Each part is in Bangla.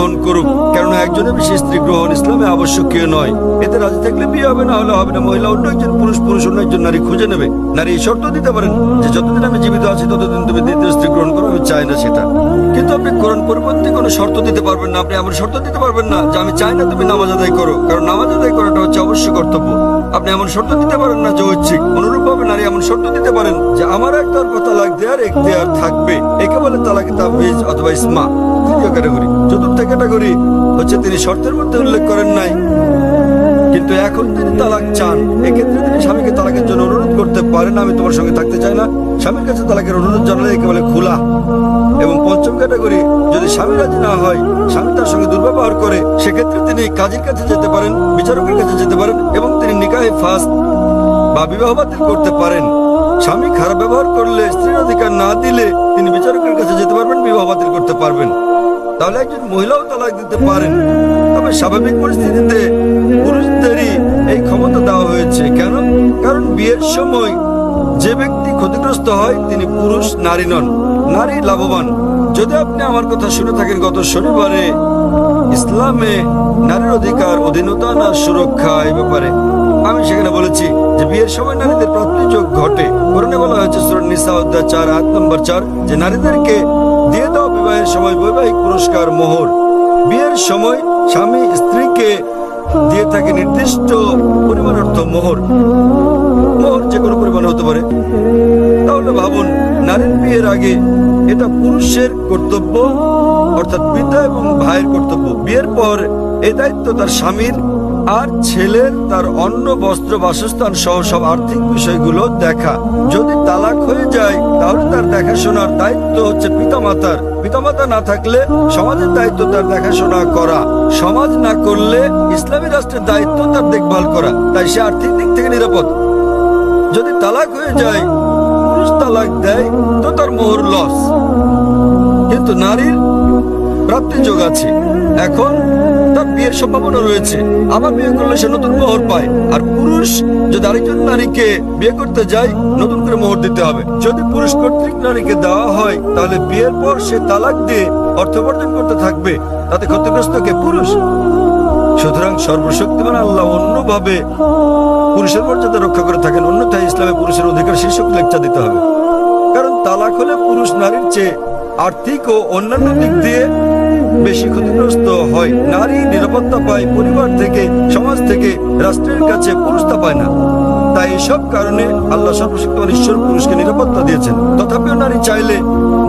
গ্রহণ করুক। কেননা একজনের বেশি স্ত্রী গ্রহণ ইসলামে আবশ্যকীয় নয়। এতে রাজি থাকলে বিয়ে হবে, না হলে হবে না। মহিলা অন্য একজন পুরুষ পুরুষ অন্য একজন নারী খুঁজে নেবে। নারী এই শর্ত দিতে পারেন যে যতদিন আমি জীবিত আছি, ততদিন তুমি দ্বিতীয় স্ত্রী গ্রহণ করো, আমি চাই না সেটা। কিন্তু আপনি কোরআন পরিবর্তে কোনো শর্ত দিতে পারবেন না। আপনি এমন শর্ত দিতে পারবেন না যে আমি চাই না তুমি নামাজ আদায় করো। কারণ নামাজ আদায় করাটা হচ্ছে অবশ্যই কর্তব্য। আপনি এমন শর্ত দিতে পারেন না যে ঐচ্ছিক অনুরূপ ভাবে নারী এমন শর্ত দিতে পারেন যে আমার একটার কথা এক দেয়ার এখতিয়ার থাকবে। একে বলে তালাকে তাবিজ অথবা ইসমা। তৃতীয় ক্যাটাগরি। চতুর্থ ক্যাটাগরি হচ্ছে তিনি শর্তের মধ্যে উল্লেখ করেন নাই। কিন্তু এখন তিনি তালাক চান। এক্ষেত্রে তিনি স্বামীকে তালাকের জন্য অনুরোধ করতে পারেন আমি তোমার সঙ্গে থাকতে চাই না। স্বামীর কাছে তালাকের অনুরোধ জানালে একে বলে খোলা। এবং পঞ্চম ক্যাটাগরি, যদি স্বামী রাজি না হয়, স্বামী তার সঙ্গে দুর্ব্যবহার করে, সেক্ষেত্রে তিনি কাজীর কাছে যেতে পারেন, বিচারকের কাছে যেতে পারেন এবং তিনি নিকাহে ফাস্ট বা বিবাহ বাতিল করতে পারেন। স্বামী খারাপ ব্যবহার করলে, স্ত্রীর অধিকার না দিলে তিনি বিচারকের কাছে যেতে পারবেন, বিবাহ বাতিল করতে পারবেন। তাহলে একজন মহিলাও তালাক দিতে পারেন। তবে স্বাভাবিক পরিস্থিতিতে পুরুষদেরই এই ক্ষমতা দেওয়া হয়েছে। কেন? কারণ বিয়ের সময় যে ব্যক্তি ক্ষতিগ্রস্ত হয়, তিনি পুরুষ, নারী নন। নারী লাভবান। যদি আপনি আমার কথা শুনে থাকেন, গত শনিবারে ইসলামে নারীর অধিকার, অধীনতা না সুরক্ষা এই ব্যাপারে আমি সেখানে বলেছি যে বিয়ের সময় নারীদের প্রাপ্তিযোগ ঘটে। করণে বলা হয়েছে সুরন নিসা, অধ্যায় চার আট নম্বর চার, যে নারীদেরকে দিয়ে দেওয়া বিবাহের সময় বৈবাহিক পুরস্কার মোহর। বিয়ের সময় স্বামী স্ত্রীকে দিয়ে থাকে নির্দিষ্ট পরিমাণ অর্থ মোহর। মোহর যে কোনো পরিমাণ হতে পারে। তাহলে ভাবুন, নারীর বিয়ের আগে এটা পুরুষের কর্তব্য, অর্থাৎ পিতা এবং ভাইয়ের কর্তব্য। বিয়ের পর এ দায়িত্ব তার স্বামীর। আর ছেলের তার অন্ন, বস্ত্র, বাসস্থান সহ সব আর্থিক বিষয়গুলো দেখা। যদি তালাক হয়ে যায়, তাহলে তার দেখাশোনার দায়িত্ব হচ্ছে পিতামাতার। পিতামাতা না থাকলে সমাজের দায়িত্ব তার দেখাশোনা করা। সমাজ না করলে ইসলামী রাষ্ট্রের দায়িত্ব তার দেখভাল করা। তাই সে আর্থিক দিক থেকে নিরাপদ। যদি তালাক হয়ে যায়, পুরুষ তালাক দেয়, তো তার মোহর লস। কিন্তু নারীর প্রাপ্তি যোগ আছে। এখন তার বিয়ের সম্ভাবনা রয়েছে। আবার বিয়ে করলে সে নতুন মোহর পায়। আর পুরুষ যদি আরেকজন নারীকে বিয়ে করতে যায়, নতুন করে মোহর দিতে হবে। যদি পুরুষ কর্তৃক নারীকে দেওয়া হয়, তাহলে বিয়ের পর সে তালাক দিয়ে অর্থ উপার্জন করতে থাকবে। তাতে ক্ষতিগ্রস্ত কে? পুরুষ। সুতরাং সর্বশক্তিমান আল্লাহ অন্যভাবে পুরুষের মর্যাদা রক্ষা করে থাকেন। অন্যথায় ইসলামে পুরুষের অধিকার শীর্ষক লেকচার দিতে হবে। কারণ তালাক হলে পুরুষ নারীর চেয়ে আর্থিক ও অন্যান্য দিক দিয়ে বেশি ক্ষতিগ্রস্ত হয়। নারী নিরাপত্তা পায় পরিবার থেকে সমাজ থেকে রাষ্ট্রের কাছে পুরুষ তা পায় না। তাই এসব কারণে আল্লাহ সর্বশক্তিমান ঈশ্বর পুরুষকে নিরাপত্তা দিয়েছেন। তথাপিও নারী চাইলে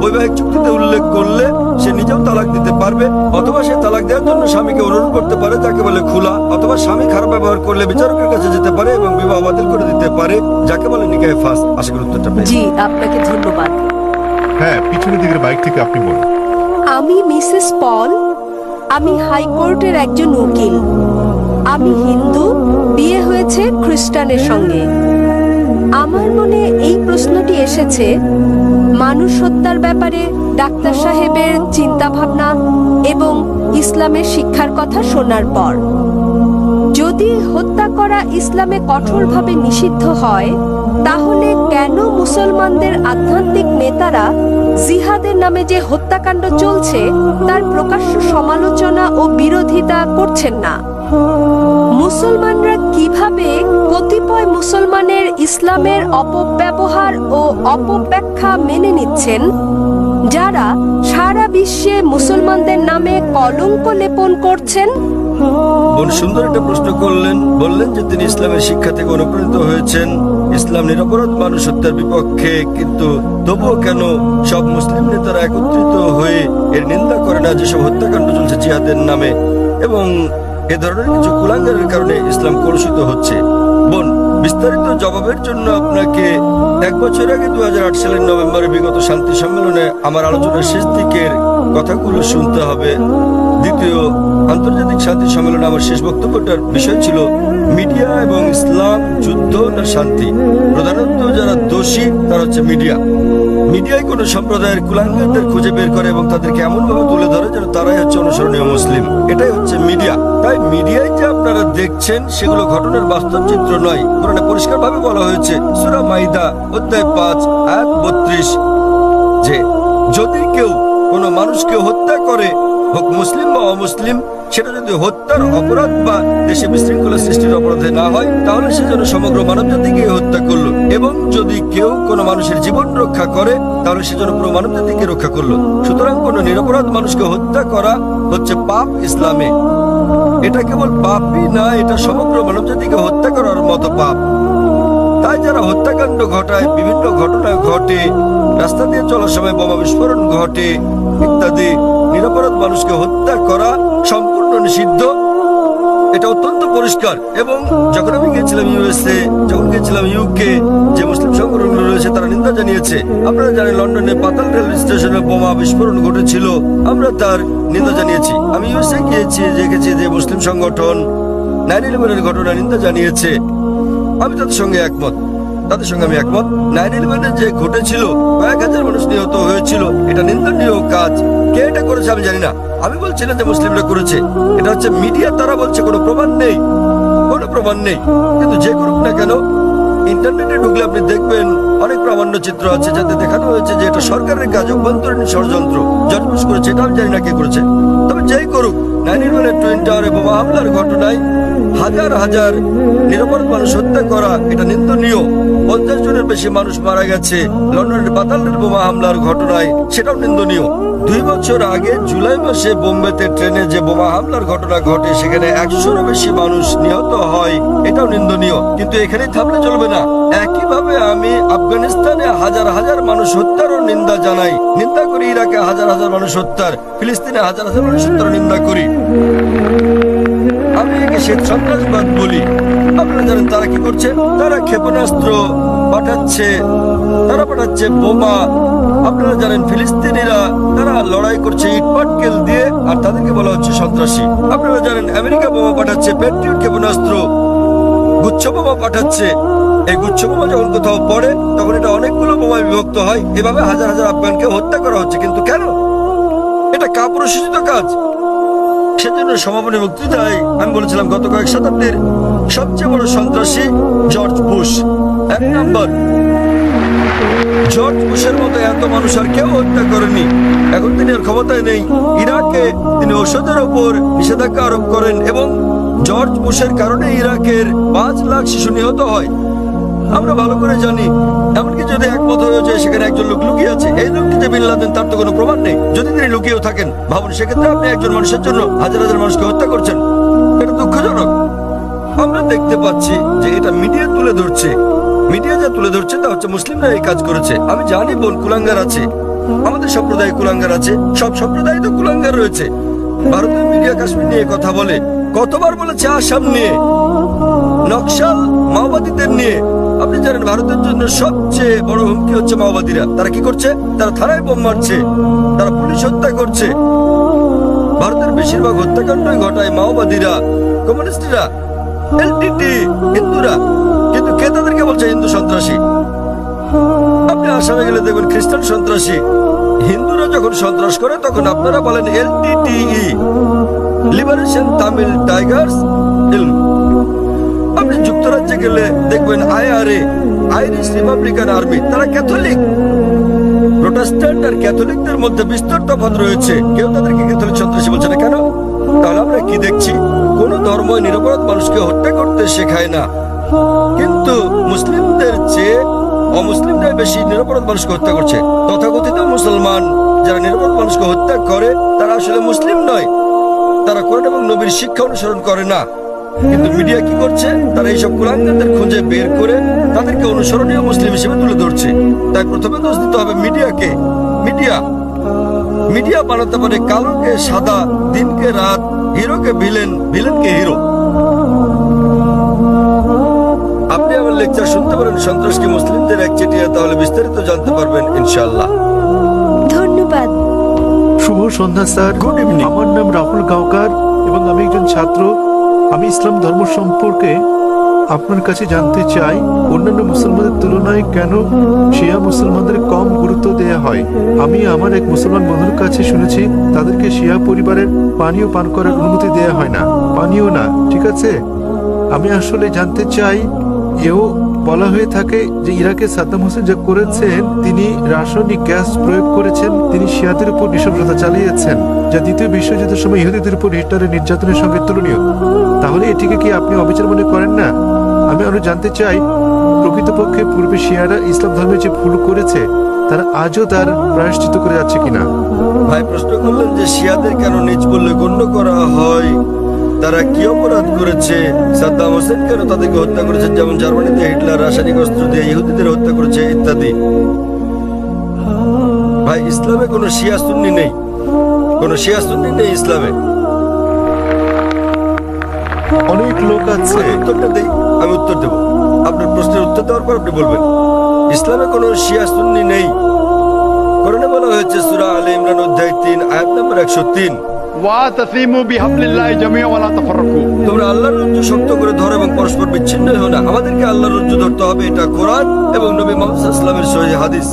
বৈবাহিক চুক্তিতে উল্লেখ করলে সে নিজেও তালাক দিতে পারবে অথবা সে তালাক দেওয়ার জন্য স্বামীকে অনুরোধ করতে পারে তাকে বলে খোলা অথবা স্বামী খারাপ ব্যবহার করলে বিচারকের কাছে যেতে পারে এবং বিবাহ বাতিল করে দিতে পারে যাকে বলে নিকায় ফার্স্ট আশা করি উত্তরটা। জি আপনাকে ধন্যবাদ। হ্যাঁ পিছনের দিকের বাইক থেকে আপনি বলুন। আমি মিসেস পল, আমি হাইকোর্টের একজন উকিল। আমি হিন্দু, বিয়ে হয়েছে খ্রিস্টানের সঙ্গে। আমার মনে এই প্রশ্নটি এসেছে, মানুষ হত্যার ব্যাপারে ডাক্তার সাহেবের চিন্তাভাবনা এবং ইসলামের শিক্ষার কথা শোনার পর। যদি হত্যা করা ইসলামে কঠোরভাবে নিষিদ্ধ হয়, তাহলে কেন মুসলমানদের আধ্যাত্মিক নেতারা জিহাদের নামে যে হত্যাকাণ্ড চলছে, তার প্রকাশ্য সমালোচনা ও বিরোধিতা করছেন না? মুসলমানরা কীভাবে কতিপয় মুসলমানের ইসলামের অপব্যবহার ও অপব্যাখ্যা মেনে নিচ্ছেন, যারা সারা বিশ্বে মুসলমানদের নামে কলঙ্ক লেপন করছেন? বোন সুন্দর একটা প্রশ্ন করলেন, বললেন যে তিনি ইসলামের শিক্ষা থেকে অনুপ্রাণিত হয়েছেন। ইসলাম নিরপরাধ মানুষ হত্যার বিপক্ষে, কিন্তু তবুও কেন সব মুসলিম নেতারা একত্রিত হয়ে এর নিন্দা করে না যেসব হত্যাকাণ্ড চলছে জিহাদের নামে? এবং এ ধরনের কিছু কুলাঙ্গারের কারণে ইসলাম কলুষিত হচ্ছে। বোন বিস্তারিত জবাবের জন্য আপনাকে এক বছর আগে দু সালের নভেম্বরে বিগত শান্তি সম্মেলনে আমার আলোচনার শেষ দিকের কথাগুলো শুনতে হবে। দ্বিতীয়, আন্তর্জাতিক শান্তি সম্মেলনে আমার শেষ বক্তব্যটার বিষয় ছিল মিডিয়া এবং ইসলাম, যুদ্ধ না শান্তি। প্রধানত যারা দোষী, তারা হচ্ছে মিডিয়া। মিডিয়ায় কোনো সম্প্রদায়ের কুলাঙ্গারদের খুঁজে বের করে এবং তাদেরকে এমন ভাবে তুলে ধরে যেন তারাই হচ্ছে অনুসরণীয় মুসলিম। এটাই হচ্ছে মিডিয়া। তাই মিডিয়ায় যে আপনারা দেখছেন, সেগুলো ঘটনার বাস্তব চিত্র নয়। কোরআনে পরিষ্কার ভাবে বলা হয়েছে। সুরা মাইদা, অধ্যায় পাঁচ এক বত্রিশ। যে যদি কেউ কোনো মানুষকে হত্যা করে হোক মুসলিম বা অমুসলিম, সেটা যদি হত্যার অপরাধ বা দেশে বিশৃঙ্খলা সৃষ্টির অপরাধে না হয়, তাহলে সে যেন সমগ্র মানব জাতিকে হত্যা করল। এবং যদি কেউ কোনো মানুষের জীবন রক্ষা করে, তাহলে সে যেন পুরো মানব জাতিকে রক্ষা করল। সুতরাং কোনো নিরপরাধ মানুষকে হত্যা করা হচ্ছে পাপ ইসলামে। এটা কেবল পাপই না, এটা সমগ্র মানব জাতিকে হত্যা করার মতো পাপ। তাই যারা হত্যাকাণ্ড ঘটায়, বিভিন্ন ঘটনা ঘটে, রাস্তা দিয়ে চলার সময় বোমা বিস্ফোরণ ঘটে, ইত্যাদি নিরাপরাধ মানুষকে হত্যা করা সম্পূর্ণ নিষিদ্ধ। এটা অত্যন্ত পরিষ্কার। এবং যখন আমি গেছিলাম ইউএসএ, যখন গেছিলাম ইউকে যে মুসলিম সংগঠনগুলো রয়েছে, তারা নিন্দা জানিয়েছে। আপনারা জানেন, লন্ডনে পাতাল রেল স্টেশনে বোমা বিস্ফোরণ ঘটেছিল। আমরা তার নিন্দা জানিয়েছি। আমি ইউএসএ গিয়েছি, দেখেছি যে মুসলিম সংগঠন নাইন ইলেভেনের ঘটনা নিন্দা জানিয়েছে। আমি তাদের সঙ্গে একমত। তাদের সঙ্গে আমি একমত। নাইন ইলেভেনে যে ঘটেছিল, কয়েক হাজার মানুষ নিহত হয়েছিল, এটা নিন্দনীয় কাজ। কে এটা করেছে আমি জানি না। আমি বলছি না যে মুসলিমরা করেছে। এটা হচ্ছে মিডিয়া, তারা বলছে কোনো প্রমাণ নেই। কোনো প্রমাণ নেই। কিন্তু যে করুক না কেন, ইন্টারনেটে ঢুকলে আপনি দেখবেন অনেক প্রামাণ্য চিত্র আছে যাতে দেখানো হয়েছে যে এটা সরকারের কাজ, অভ্যন্তরীণ ষড়যন্ত্র। জটপুষ করেছে, এটা আমি জানি না কে করেছে। তবে যেই করুক নাইন ইলেভেনের টুইন টাওয়ার এবং হামলার ঘটনায় হাজার হাজার নিরাপরাধ মানুষ হত্যা করা এটা নিন্দনীয়। পঞ্চাশ জনের বেশি মানুষ মারা গেছে। লন্ডনের বাতালের বোমা হামলার ঘটনায় সেটাও নিন্দনীয়। দুই বছর আগে জুলাই মাসে বোম্বেতে ট্রেনে যে বোমা হামলার ঘটনা ঘটে, সেখানে একশোরও বেশি মানুষ নিহত হয়, এটাও নিন্দনীয়। কিন্তু এখানেই থামলে চলবে না। একইভাবে আমি আফগানিস্তানে হাজার হাজার মানুষ হত্যারও নিন্দা জানাই। নিন্দা করি ইরাকে হাজার হাজার মানুষ হত্যার, ফিলিস্তিনে হাজার হাজার মানুষ হত্যার নিন্দা করি। আমি শ্বেত সন্ত্রাসবাদ বলি? আপনারা জানেন তারা কি করছে? তারা ক্ষেপণাস্ত্র পাঠাচ্ছে, তারা পাঠাচ্ছে বোমা। আপনারা জানেন ফিলিস্তিনিরা, তারা লড়াই করছে ইটপাটকেল দিয়ে, আর তাদেরকে বলা হচ্ছে সন্ত্রাসী। আপনারা জানেন আমেরিকা বোমা পাঠাচ্ছে পেট্রিয়ট ক্ষেপণাস্ত্র, গুচ্ছ বোমা পাঠাচ্ছে। এই গুচ্ছ বোমা যখন কোথাও পড়ে, তখন এটা অনেকগুলো বোমায় বিভক্ত হয়। এভাবে হাজার হাজার আফগানকে হত্যা করা হচ্ছে, কিন্তু কেন? এটা কাপুরুষিত কাজ। সেজন্য সমাপনী বক্তৃতায় আমি বলেছিলাম, গত কয়েক শতাব্দীর সবচেয়ে বড় সন্ত্রাসী জর্জ বুশ। এক নম্বর, জর্জ বুশের মতো এত মানুষ আর কেউ হত্যা করেনি। এখন তিনি আর ক্ষমতায় নেই। ইরাকে তিনি ওষুধের ওপর নিষেধাজ্ঞা আরোপ করেন এবং জর্জ বুশের কারণে ইরাকের পাঁচ লাখ শিশু নিহত হয়। আমরা ভালো করে জানি। এমনকি যদি একমত হয়ে যায় সেখানে একজন লোক লুকিয়ে আছে, এই লোকটি যে তার তো কোনো প্রমাণ নেই। যদি তিনি লুকিয়েও থাকেন, ভাবুন, সেক্ষেত্রে আপনি একজন মানুষের জন্য হাজার হাজার মানুষকে হত্যা করছেন। এটা দুঃখজনক। আমরা দেখতে পাচ্ছি যে এটা মিডিয়া তুলে ধরছে। মিডিয়া যা তুলে ধরছে, তা হচ্ছে মুসলিমরা এই কাজ করেছে। আমি জানি বোন, কুলাঙ্গার আছে। আমাদের সম্প্রদায় কুলাঙ্গার আছে। সব সম্প্রদায় তো কুলাঙ্গার রয়েছে। ভারতের মিডিয়া কাশ্মীর নিয়ে কথা বলে, কতবার বলেছে আসাম নিয়ে, নকশাল মাওবাদীদের নিয়ে। আপনি জানেন ভারতের জন্য সবচেয়ে বড় হুমকি হচ্ছে মাওবাদীরা। তারা কি করছে? তারা থানায় বোম মারছে। তারা পুলিশ হত্যা করছে। ভারতের বেশিরভাগ হত্যাকাণ্ডই ঘটায় মাওবাদীরা, কমিউনিস্টরা এলটিটি হিন্দুরা। কিন্তু কে তাদেরকে বলছে হিন্দু সন্ত্রাসী? আপনি আসামে গেলে দেখবেন খ্রিস্টান সন্ত্রাসী। হিন্দুরা যখন সন্ত্রাস করে, তখন আপনারা বলেন এলটিটিই লিবারেশন তামিল টাইগার্স আপনি যুক্তরাজ্যে গেলে দেখবেন আইআরএ, আইরিশ রিপাবলিকান আর্মি, তারা ক্যাথলিক। প্রোটেস্ট্যান্ট আর ক্যাথলিকদের মধ্যে বিস্তর তফাৎ রয়েছে। কেউ তাদেরকে ক্যাথলিক সন্ত্রাসী বলছে না। কেন? তাহলে আমরা কি দেখছি? কোন ধর্ম নিরপরাধ মানুষকে হত্যা করতে শেখায় না। কিন্তু মুসলিমদের চেয়ে অমুসলিমরাই বেশি নিরপরাধ মানুষকে হত্যা করছে। তথাকথিত মুসলমান যারা নিরপরাধ মানুষকে হত্যা করে, তারা আসলে মুসলিম নয়। তারা কোরআন এবং নবীর শিক্ষা অনুসরণ করে না। কিন্তু মিডিয়া কি করছে? তারা এইসব কুলাঙ্গারদের খুঁজে বের করে তাদেরকে অনুসরণীয় মুসলিম হিসেবে তুলে ধরছে। তাই প্রথমে দোষ দিতে হবে মিডিয়াকে। মিডিয়া। মিডিয়া বানাতে পারে কালোকে সাদা দিনকে রাত হিরোকে ভিলেন ভিলেনকে হিরো। আপনি আমার লেকচার শুনতে পারেন সন্ত্রাস কি মুসলিমদের একচেটিয়া তাহলে বিস্তারিত জানতে পারবেন ইনশাআল্লাহ। ধন্যবাদ। শুভ সন্ধ্যা স্যার। Good evening. আমার নাম রাহুল গাওকার এবং আমি একজন ছাত্র। আমি ইসলাম ধর্ম সম্পর্কে আপনার কাছে জানতে চাই, অন্যান্য মুসলমানদের তুলনায় কেন শিয়া মুসলমানদের কম গুরুত্ব দেয়া হয়? আমি আমার এক মুসলমান বন্ধুর কাছে শুনেছি, তাদেরকে শিয়া পরিবারের পানীয় পান করার অনুমতি দেয়া হয় না। পানীয় না, ঠিক আছে? আমি আসলে জানতে চাই, এও বলা হয়ে থাকে যে ইরাকে সাদ্দাম হোসেন যা করেছেন, তিনি রাসায়নিক গ্যাস প্রয়োগ করেছেন, তিনি শিয়াদের উপর নৃশংসতা চালিয়েছেন, যা দ্বিতীয় বিশ্বযুদ্ধের সময় ইহুদিদের উপর হিটলারের নির্যাতনের সঙ্গে তুলনীয়। তাহলে এটিকে কি আপনি অবিচার মনে করেন না? আমি আরও জানতে চাই, প্রকৃতপক্ষে পূর্বে শিয়ারা ইসলাম ধর্মে যে ভুল করেছে, তারা আজও তার প্রায়শ্চিত করে যাচ্ছে কিনা? ভাই, প্রশ্ন করলেন যে শিয়াদের কেন নিজ বললে গণ্য করা হয়? তারা কি অপরাধ করেছে? সাদ্দাম হোসেন কেন তাদেরকে হত্যা করেছে? যেমন জার্মানিতে হিটলার রাসায়নিক অস্ত্র দিয়ে ইহুদিদের হত্যা করেছে, ইত্যাদি। ভাই, ইসলামে কোনো শিয়া সুন্নি নেই। কোনো শিয়া সুন্নি নেই ইসলামে। অনেক লোক আছে। আমি উত্তর দেব। আপনার প্রশ্নের উত্তর দেওয়ার পর আপনি বলবেন। ইসলামে কোনো শিয়া সুন্নি নেই। করণে বলা হয়েছে সুরা আলী ইমরান অধ্যায় তিন, আয়াত নম্বর একশো তিন। ওয়া তাসিমু তোমরা আল্লাহর রজ্জু শক্ত করে ধরো এবং পরস্পর বিচ্ছিন্ন হও না। আমাদেরকে আল্লাহর রজ্জু ধরতে হবে, এটা কোরআন এবং নবী মুহাম্মদ সাল্লাল্লাহু হাদিস।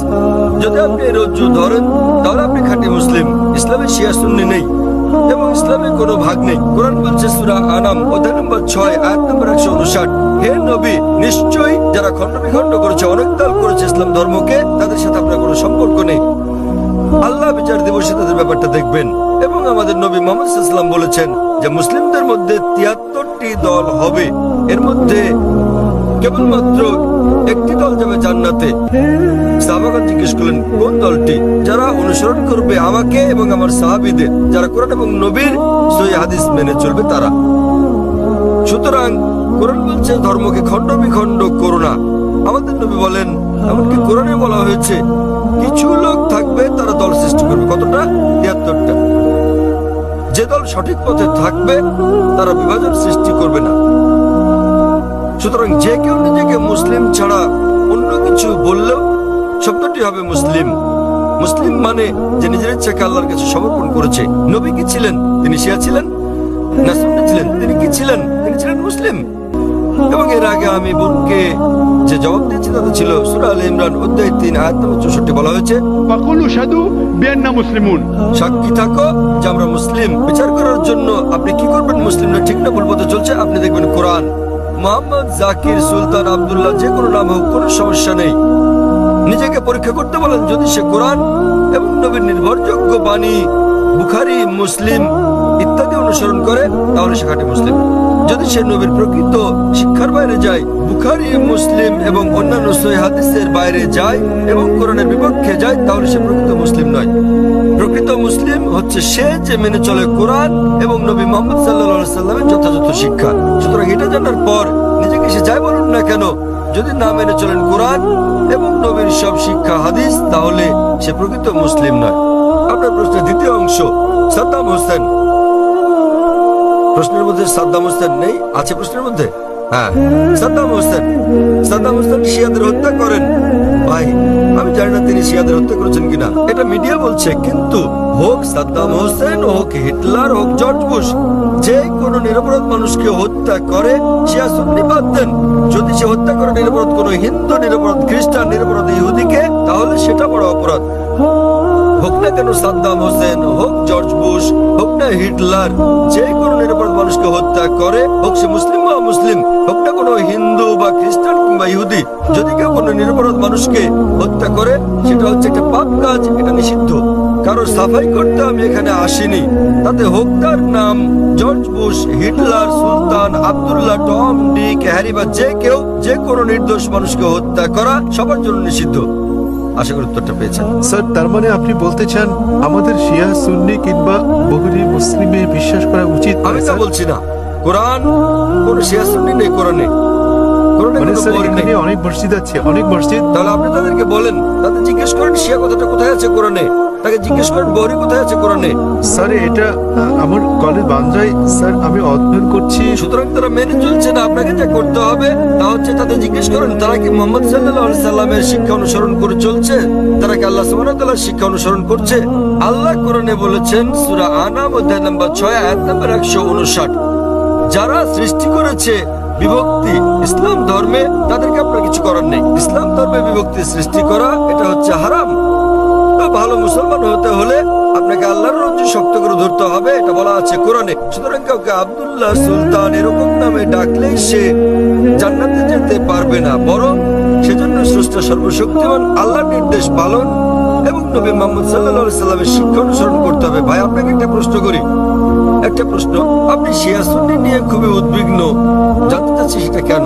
যদি আপনি এই রজ্জু ধরেন, তাহলে আপনি খাঁটি মুসলিম। ইসলামে শিয়া সুন্নি নেই এবং ইসলামের কোনো ভাগ নেই। কোরআন বলছে সুরা আনাম, অধ্যায় নম্বর ছয় আট নম্বর একশো উনষাট। হে নবী, নিশ্চয়ই যারা খণ্ড বিখণ্ড করেছে, অনেক দল করেছে ইসলাম ধর্মকে, তাদের সাথে আপনার কোনো সম্পর্ক নেই। আল্লাহ বিচার দিবসে তাদের ব্যাপারটা দেখবেন। এবং আমাদের নবী মোহাম্মদ বলেছেন যে, মুসলিমদের মধ্যে তিয়াত্তরটি দল হবে। এর মধ্যে কেবলমাত্র একটি দল যাবে জান্নাতে। সাহাবাগান জিজ্ঞেস করলেন, কোন দলটি? যারা অনুসরণ করবে আমাকে এবং আমার সাহাবিদের, যারা কোরআন এবং নবীর সহি হাদিস মেনে চলবে তারা। সুতরাং কোরআন বলছে, ধর্মকে খণ্ড বিখণ্ড করো না। আমাদের নবী বলেন, এমনকি কোরআনে বলা হয়েছে কিছু লোক থাকবে, তারা দল সৃষ্টি করবে। কতটা? তিয়াত্তরটা। যে দল সঠিক পথে থাকবে, তারা বিভাজন সৃষ্টি করবে না। সুতরাং যে কেউ নিজেকে মুসলিম ছাড়া অন্য কিছু বললেও শব্দটি হবে মুসলিম। মুসলিম মানে যে নিজের ইচ্ছাকে আল্লাহর কাছে সমর্পণ করেছে। নবী কি ছিলেন? তিনি শিয়া ছিলেন? না ছিলেন? তিনি কি ছিলেন? তিনি ছিলেন মুসলিম। এবং এর আগে আমি বোনকে যে জবাব দিয়েছি তাতে ছিল সুরা ইমরান অধ্যায় তিন আয়াত নম্বর চৌষট্টি বলা হয়েছে সাক্ষী থাকো যে আমরা মুসলিম। বিচার করার জন্য আপনি কি করবেন? মুসলিমরা ঠিক না ভুল পথে চলছে। আপনি দেখবেন কোরআন। মোহাম্মদ জাকির সুলতান আবদুল্লাহ যে কোনো নাম হোক কোনো সমস্যা নেই। নিজেকে পরীক্ষা করতে বলেন যদি সে কোরআন এবং নবীর নির্ভরযোগ্য বাণী বুখারি মুসলিম ইত্যাদি অনুসরণ করে তাহলে সে মুসলিম যদি সে নবীর প্রকৃত শিক্ষার বাইরে যায়, বুখারি, মুসলিম এবং অন্যান্য সহি হাদিসের বাইরে যায় এবং কোরআনের বিপক্ষে যায়, তাহলে সে প্রকৃত মুসলিম নয়। প্রকৃত মুসলিম হচ্ছে সে যে মেনে চলে কোরআন এবং নবী মোহাম্মদ সাল্লা সাল্লামের যথাযথ শিক্ষা। সুতরাং এটা জানার পর নিজেকে সে যাই বলুন না কেন, যদি না মেনে চলেন কোরআন এবং নবীর সব শিক্ষা, হাদিস, তাহলে সে প্রকৃত মুসলিম নয়। আপনার প্রশ্নের দ্বিতীয় অংশ, সাদ্দাম হোসেন প্রশ্নের মধ্যে সাদ্দাম হোসেন নেই? আছে প্রশ্নের মধ্যে? হ্যাঁ। সাদ্দাম হোসেন। সাদ্দাম হোসেন শিয়াদের হত্যা করেন। ভাই, আমি জানি না তিনি শিয়াদের হত্যা করেছেন কিনা। এটা মিডিয়া বলছে, কিন্তু হোক সাদ্দাম হোসেন, হোক হিটলার, হোক জর্জ বুশ, যে কোনো নিরপরাধ মানুষকে হত্যা করে, শিয়া সুন্নি বাদ দেন। যদি সে হত্যা করে নিরপরাধ কোনো হিন্দু, নিরপরাধ খ্রিস্টান, নিরপরাধ ইহুদিকে, তাহলে সেটা বড় অপরাধ। হোক না কেন সাদ্দাম হোসেন, হোক জর্জ বুশ, হোক না হিটলার, যে কোনো নিরাপরাধ মানুষকে হত্যা করে, হোক সে মুসলিম বা মুসলিম হোক না কোনো হিন্দু বা খ্রিস্টান কিংবা ইহুদি, যদি কেউ কোনো নিরাপরাধ মানুষকে হত্যা করে, সেটা হচ্ছে একটা পাপ কাজ, এটা নিষিদ্ধ। কারও সাফাই করতে আমি এখানে আসিনি। তাতে হোক তার নাম George Bush, Hitler, Sultan, Abdullah, Tom, Dick, Harry বা যে কেউ, যে কোনো নির্দোষ মানুষকে হত্যা করা সবার জন্য নিষিদ্ধ। আশা করি উত্তরটা পেয়েছেন। স্যার তার মানে আপনি বলতে চান আমাদের শিয়া সুন্নি কিংবা বহুরি মুসলিমে বিশ্বাস করা উচিত আমি তা বলছি না। কোরআন কোন শিয়া সুন্নি নেই কোরআনে। মানে স্যার এখানে অনেক মসজিদ আছে অনেক মসজিদ। তাহলে আপনি তাদেরকে বলেন তাদের জিজ্ঞেস করেন শিয়া কথাটা কোথায় আছে কোরআনে? তাকে জিজ্ঞেস করেন বহরি কোথায় আছে কোরআনে? স্যার এটা আমার কলেজ বান্দ্রায় স্যার আমি অধ্যয়ন করছি। সুতরাং তারা মেনে চলছে না আপনাকে যা করতে হবে তা হচ্ছে তাদের জিজ্ঞেস করেন তারা কি মোহাম্মদ সাল্লাহ সাল্লামের শিক্ষা অনুসরণ করে চলছে? তারা কি আল্লাহ সুবহানাহু শিক্ষা অনুসরণ করছে? আল্লাহ কোরআনে বলেছেন সূরা আনাম অধ্যায় নাম্বার ছয় আয়াত নাম্বার একশো উনষাট যারা সৃষ্টি করেছে বিভক্তি ইসলাম ধর্মে তাদেরকে আপনার কিছু করার নেই। ইসলাম ধর্মে বিভক্তি সৃষ্টি করা এটা হচ্ছে হারাম। ভালো মুসলমান হতে হলে আপনাকে আল্লাহর রজ্জু শক্ত করে ধরতে হবে এটা বলা আছে কোরআনে। সুতরাং কাউকে আব্দুল্লাহ সুলতান এরকম নামে ডাকলেই সে জান্নাতে যেতে পারবে না বরং সেজন্য স্রষ্টা সর্বশক্তিমান আল্লাহর নির্দেশ পালন এবং নবী মোহাম্মদ সাল্লামের শিক্ষা অনুসরণ করতে হবে। ভাই আপনাকে একটা প্রশ্ন করি। একটা প্রশ্ন আপনি শিয়া সুন্নি নিয়ে খুবই উদ্বিগ্ন জানতে চাচ্ছি সেটা কেন?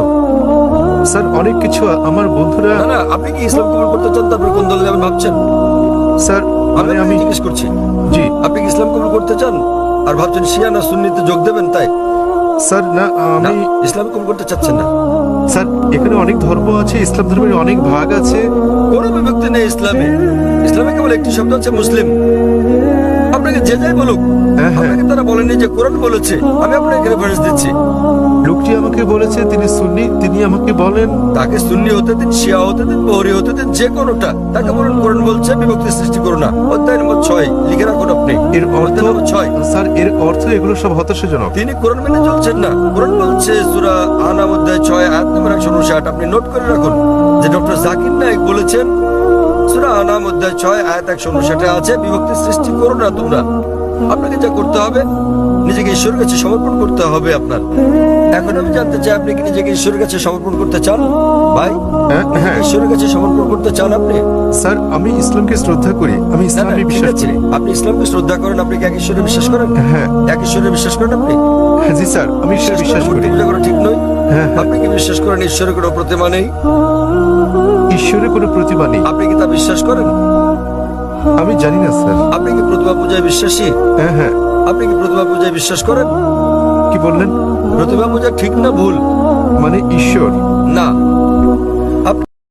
স্যার অনেক কিছু আমার বন্ধুরা না না আপনি কি ইসলাম কবুল করতে চান? তারপরে কোন দলে যাবেন ভাবছেন? স্যার আমি আমি জিজ্ঞেস করছি। জি। আপনি কি ইসলাম কবুল করতে চান? আর ভাবছেন শিয়া না সুন্নিতে যোগ দেবেন তাই? স্যার না আমি ইসলাম কবুল করতে চাচ্ছেন না। স্যার এখানে অনেক ধর্ম আছে ইসলাম ধর্মের অনেক ভাগ আছে। কোনো বিভক্তি নেই ইসলামে। ইসলামে কেবল একটি শব্দ হচ্ছে মুসলিম। আপনাকে যে যাই বলুক হ্যাঁ, হ্যাঁ। আপনাকে তারা বলেনি যে কোরআন বলেছে। আমি আপনাকে রেফারেন্স দিচ্ছি। লোকটি আমাকে বলেছে তিনি সুন্নি তিনি আমাকে বলেন। তাকে সুন্নি হতে দিন শিয়া হতে দিন বহরি হতে দিন যে কোনোটা। তাকে বলেন কোরআন বলছে বিভক্তি সৃষ্টি করো না। অধ্যায় নম্বর ছয় লিখে রাখুন আপনি। এর অর্থ নম্বর ছয়। স্যার এর অর্থ এগুলো সব হতাশাজনক। তিনি কোরআন মেনে চলছেন না। কোরআন বলছে সুরা আনাম অধ্যায় ছয় আয়াত নম্বর একশো উনষাট। আপনি নোট করে রাখুন যে ডক্টর জাকির নায়ক বলেছেন সুরা আনাম অধ্যায় ছয় আয়াত একশো উনষাটে আছে বিভক্তি সৃষ্টি করো না তোমরা। আপনাকে যা করতে হবে নিজেকে ঈশ্বরের কাছে সমর্পণ করতে হবে আপনার। এখন আমি জানতে চাই আপনি কি নিজেকে ঈশ্বরের কাছে সমর্পণ করতে চান? ভাই হ্যাঁ, হ্যাঁ। ঈশ্বরের কাছে সমর্পণ করতে চান আপনি? স্যার আমি ইসলামকে শ্রদ্ধা করি আমি ইসলামে বিশ্বাস করি। আপনি ইসলামকে শ্রদ্ধা করেন আপনি কি এক ঈশ্বরে বিশ্বাস করেন? হ্যাঁ। এক ঈশ্বরে বিশ্বাস করেন আপনি? হ্যাঁ, জি স্যার আমি ঈশ্বরে বিশ্বাস করি। পূজা করা ঠিক নয়। হ্যাঁ, হ্যাঁ। আপনি কি বিশ্বাস করেন ঈশ্বরের কোনো প্রতিমা নেই? ঈশ্বরের কোনো প্রতিমা নেই। আপনি কি তা বিশ্বাস করেন? আমি জানি না স্যার। আপনি কি প্রতিমা পূজায় বিশ্বাসী? হ্যাঁ হ্যাঁ। আপনি কি প্রতিমা পূজায় বিশ্বাস করেন? কি বললেন? প্রতিমা পূজা ঠিক না ভুল? মানে ঈশ্বর? না।